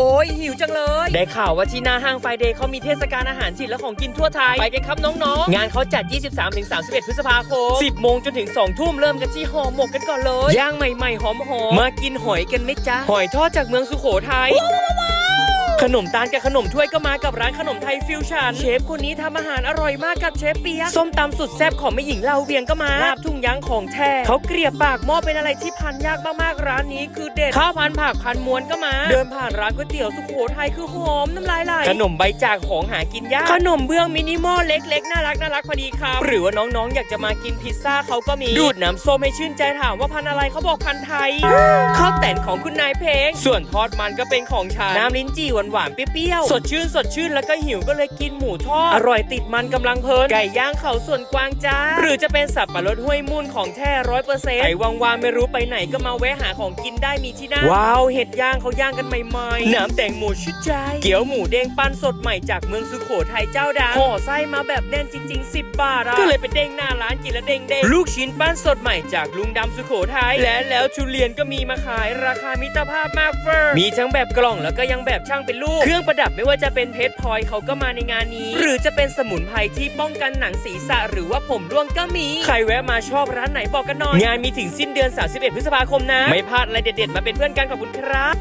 โอ้ยหิวจังเลย ได้ข่าวว่าที่หน้าห้างไฟเดย์เขามีเทศกาลอาหารถิ่นและของกินทั่วไทย ไปกันครับน้องๆ งานเขาจัด 23-31 พฤษภาคม 10 โมงจนถึง 2 ทุ่มเริ่มกันที่ห่อหมกกันก่อนเลย ย่างใหม่ๆหอมๆ มากินหอยกันไหมจ๊ะ หอยทอดจากเมืองสุโขทัย ขนมตาลกับขนมถ้วยก็มากับร้านขนมไทยฟิวชั่นเชฟคนนี้ทำอาหารอร่อยมากกับเชฟเปียกส้มตำสุดแซ่บของแม่หญิงเลาเวียงก็มาลาบทุ่งยังของแท้เขาเกลียบปากหม้อเป็นอะไรที่พันยากมากๆร้านนี้คือเด็ดข้าวพันผักพันม้วนก็มา เดินผ่านร้านก๋วยเตี๋ยวสุโขทัยคือหอมน้ำลายไหลขนมใบจากของหากินยากขนมเบื้องมินิมอลเล็กๆน่ารักน่ารักพอดีคำหรือว่าน้องๆ อยากจะมากินพิซซ่าเขาก็มีดูดน้ำส้มให้ชื่นใจถามว่าพันอะไรเขาบอกพันไทยข้าวแต่นของคุณนายเพลงส่วนทอดมันก็เป็นของฉันน้ำลิ้นจี่หวานๆเปรี้ยวๆสดชื่นสดชื่นแล้วก็หิวก็เลยกินหมูทอดอร่อยติดมันกำลังเพลินไก่ย่างเขาส่วนกวางจ้า หรือจะเป็นสับปะรดห้วยมุ่นของแท้ร้อยเปอร์เซ็นต์ไอ้ว่างๆไม่รู้ไปไหนก็มาแวะหาของกินได้มีที่นั่นว้าวเห็ดย่างเขาย่างกันใหม่ๆน้ำแตงโมชุดใจเกี๊ยวหมูเด้งปั้นสดใหม่จากเมืองสุโขทัยเจ้าดังห่อไส้มาแบบแน่นจริง ๆ 10 บาทอะก็เลยไปเด้งหน้าร้านกินแล้วเด้งเด้งลูกชิ้นปั้นสดใหม่จากลุงดำสุโขทัยและแล้วทุเรียนก็มีมาขายราคามิตรภาพมากเฟอร์มีทั้งแบบกล่องแล้วก็ยังแบบช่างเป็นลูก เครื่องประดับไม่ว่าจะเป็นเพชรพลอยเขาก็มาในงานนี้ หรือจะเป็นสมุนไพรที่ป้องกันหนังศีรษะหรือว่าผมร่วงก็มี ใครแวะมาชอบร้านไหนบอกกันหน่อย งานมีถึงสิ้นเดือน 31 พฤษภาคมนะ ไม่พลาดอะไรเด็ดๆ มาเป็นเพื่อนกันขอบคุณครับ